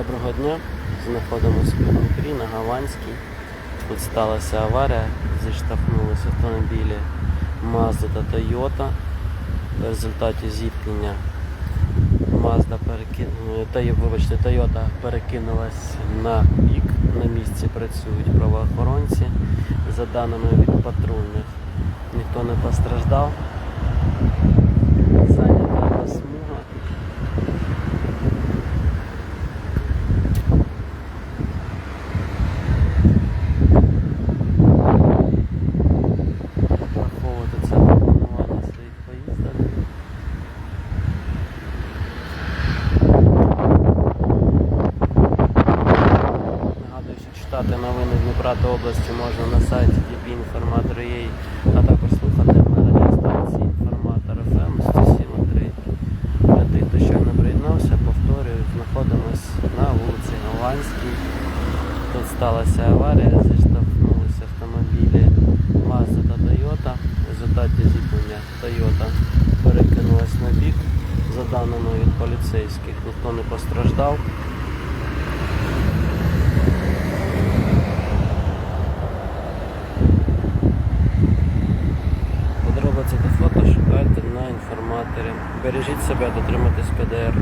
Доброго дня. Знаходимося в Дніпрі на Гаванській. Тут сталася аварія, зіштовхнулися автомобілі Mazda та Toyota. В результаті зіткнення Mazda перекинула, вибачте, Toyota перекинулась на бік. На місці працюють правоохоронці. За даними від патрульних, ніхто не постраждав. Читати новини Дніпра та області можна на сайті dbinformator.ua, а також слухати на радіостанції Інформатор FM 107.3. Для тих, хто щойно приєднався, повторюю, знаходимось на вулиці Голландській. Тут сталася аварія, зіштовхнулися автомобілі Mazda та Toyota. В результаті зіткнення Toyota перекинулась на бік. За даними від поліцейських, ніхто не постраждав. Подробиці фото шукайте на інформаторі. Бережіть себе, дотримуйтесь ПДР.